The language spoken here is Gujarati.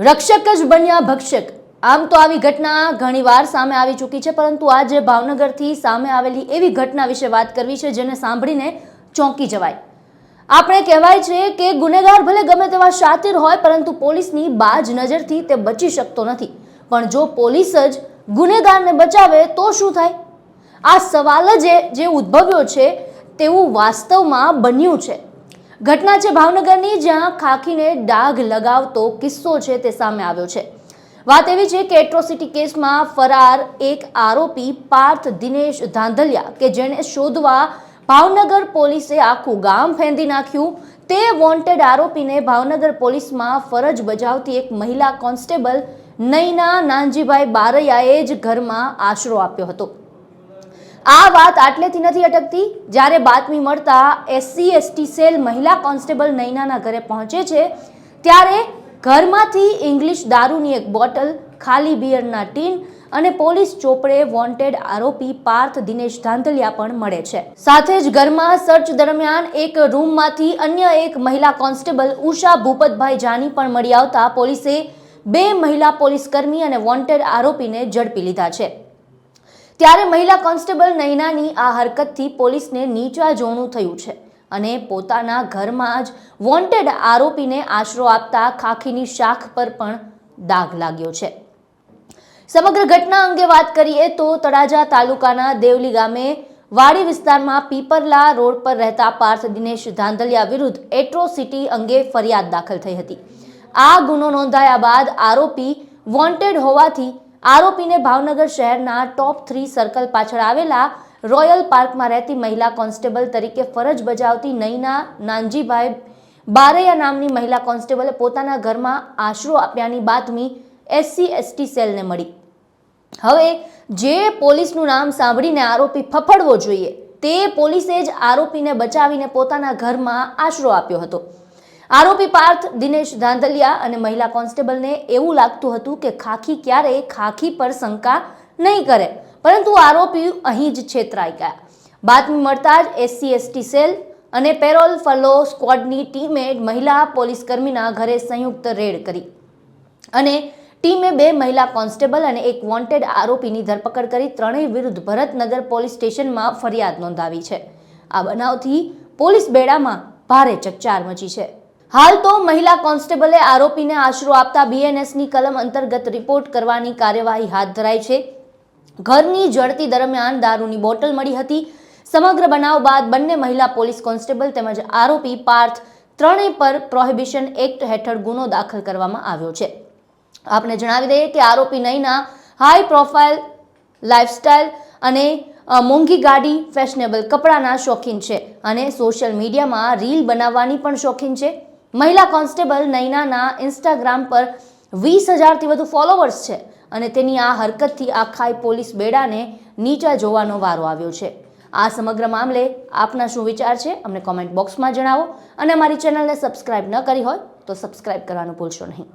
રક્ષક જ બન્યા ભક્ષક. આમ તો આવી ઘટના ઘણીવાર સામે આવી ચૂકી છે, પરંતુ આજે ભાવનગરથી સામે આવેલી એવી ઘટના વિશે વાત કરવી છે, જેને સાંભળીને ચોંકી જવાય. આપણે કહેવાય છે કે ગુનેગાર ભલે ગમે તેવા શાતિર હોય, પરંતુ પોલીસની બાજ નજરથી તે બચી શકતો નથી. પણ જો પોલીસ જ ગુનેગારને બચાવે, તો શું થાય? આ સવાલ જ જે ઉદ્ભવ્યો છે, તેવું વાસ્તવમાં બન્યું છે. ઘટના છે ભાવનગરની જ્યાં ખાખીને ડાઘ લગાવતો કિસ્સો છે તે સામે આવ્યો છે. વાત એવી છે કે એટ્રોસિટી કેસમાં ફરાર એક આરોપી પાર્થ દિનેશ ધાંધલિયા કે જેને શોધવા ભાવનગર પોલીસે આખું ગામ ફેંદી નાખ્યું. તે વોન્ટેડ આરોપીને ભાવનગર પોલીસમાં ફરજ બજાવતી એક મહિલા કોન્સ્ટેબલ નૈના નાનજીભાઈ બારૈયાએ જ ઘરમાં આશરો આપ્યો હતો. આ વાત આટલેથી નથી અટકતી. જ્યારે બાતમી મળતા એસસી, એસટી સેલ મહિલા કોન્સ્ટેબલ નૈનાના ઘરે પહોંચે છે, ત્યારે ઘરમાંથી ઇંગ્લિશ દારૂની એક બોટલ, ખાલી બિયરના ટીન અને પોલીસ ચોપડે વોન્ટેડ આરોપી પાર્થ દિનેશ ધાંધલિયા પણ મળે છે. સાથે જ ઘરમાં સર્ચ દરમિયાન એક રૂમમાંથી અન્ય એક મહિલા કોન્સ્ટેબલ ઉષા ભૂપતભાઈ જાની પણ મળી આવતા પોલીસે બે મહિલા પોલીસ કર્મી અને વોન્ટેડ આરોપીને ઝડપી લીધા છે. ત્યારે મહિલા કોન્સ્ટેબલ નૈનાની આ હરકતથી પોલીસને નીચા જોણું થયું છે અને પોતાના ઘરમાં જ વોન્ટેડ આરોપીને આશરો આપતા ખાખીની શાખ પર પણ દાગ લાગ્યો છે. સમગ્ર ઘટના અંગે વાત કરીએ તો તળાજા તાલુકાના દેવલી ગામે વાડી વિસ્તારમાં પીપરલા રોડ પર રહેતા પાર્થ દિનેશ ધાંધલિયા વિરુદ્ધ એટ્રોસિટી અંગે ફરિયાદ દાખલ થઈ હતી. આ ગુનો નોંધાયા બાદ આરોપી વોન્ટેડ હોવાથી આરોપીને ભાવનગર શહેરના ટોપ થ્રી સર્કલ પાછળ આવેલા રોયલ પાર્કમાં રહેતી મહિલા કોન્સ્ટેબલ તરીકે ફરજ બજાવતી નૈના નાનજીભાઈ બારૈયા નામની મહિલા કોન્સ્ટેબલે પોતાના ઘરમાં આશરો આપ્યાની બાતમી એસસી એસટી સેલને મળી. હવે જે પોલીસનું નામ સાંભળીને આરોપી ફફડવો જોઈએ, તે પોલીસે જ આરોપીને બચાવીને પોતાના ઘરમાં આશરો આપ્યો હતો. આરોપી પાર્થ દિનેશ ધાંધલિયા અને મહિલા કોન્સ્ટેબલને એવું લાગતું હતું કે ખાખી ક્યારેય ખાખી પર શંકા નહીં કરે, પરંતુ આરોપી અહીં જ છેતરાઈ ગયા. બાતમી મળતા જ એસસી, એસટી સેલ અને પેરોલ ફલો સ્ક્વોડની ટીમે મહિલા પોલીસ કર્મીના ઘરે સંયુક્ત રેડ કરી અને ટીમે બે મહિલા કોન્સ્ટેબલ અને એક વોન્ટેડ આરોપીની ધરપકડ કરી ત્રણેય વિરુદ્ધ ભરતનગર પોલીસ સ્ટેશનમાં ફરિયાદ નોંધાવી છે. આ બનાવથી પોલીસ બેડામાં ભારે ચકચાર મચી છે. હાલ તો મહિલા કોન્સ્ટેબલે આરોપીને આશરો આપતા બીએનએસની કલમ અંતર્ગત રિપોર્ટ કરવાની કાર્યવાહી હાથ ધરાઈ છે. ઘરની જડતી દરમિયાન દારૂની બોટલ મળી હતી. સમગ્ર બનાવ બાદ બંને મહિલા પોલીસ કોન્સ્ટેબલ તેમજ આરોપી પાર્થ ત્રણેય પર પ્રોહિબિશન એક્ટ હેઠળ ગુનો દાખલ કરવામાં આવ્યો છે. આપને જણાવી દઈએ કે આરોપી નયના હાઈ પ્રોફાઇલ લાઇફસ્ટાઇલ અને મોંઘી ગાડી, ફેશનેબલ કપડાના શોખીન છે અને સોશિયલ મીડિયામાં રીલ બનાવવાની પણ શોખીન છે. મહિલા કોન્સ્ટેબલ નૈનાના ઇન્સ્ટાગ્રામ પર વીસ હજારથી વધુ ફોલોવર્સ છે અને તેની આ હરકતથી આખાય પોલીસ બેડાને નીચા જોવાનો વારો આવ્યો છે. આ સમગ્ર મામલે આપના શું વિચાર છે અમને કોમેન્ટ બોક્સમાં જણાવો અને અમારી ચેનલને સબસ્ક્રાઇબ ન કરી હોય તો સબસ્ક્રાઇબ કરવાનું ભૂલશો નહીં.